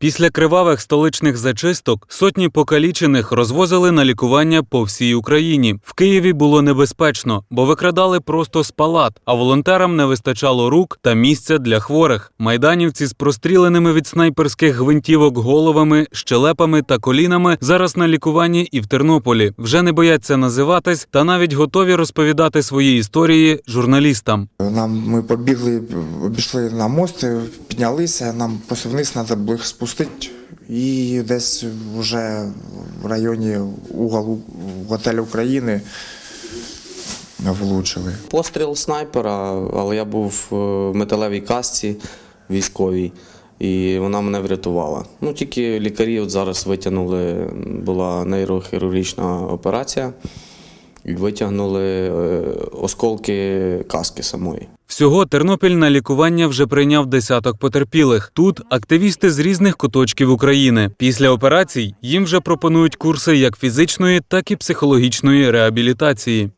Після кривавих столичних зачисток сотні покалічених розвозили на лікування по всій Україні. В Києві було небезпечно, бо викрадали просто з палат, а волонтерам не вистачало рук та місця для хворих. Майданівці з простріленими від снайперських гвинтівок головами, щелепами та колінами зараз на лікуванні і в Тернополі. Вже не бояться називатись та навіть готові розповідати свої історії журналістам. Нам ми побігли, обійшли на мост, піднялися, нам вниз треба було їх спустити. І десь вже в районі уголу готелю України влучили. Постріл снайпера, але я був е, в металевій касці військовій, і вона мене врятувала. Ну, тільки лікарі от зараз витягнули, була нейрохірургічна операція, витягнули е, осколки каски самої. Всього Тернопіль на лікування вже прийняв десяток потерпілих. Тут активісти з різних куточків України. Після операцій їм вже пропонують курси як фізичної, так і психологічної реабілітації.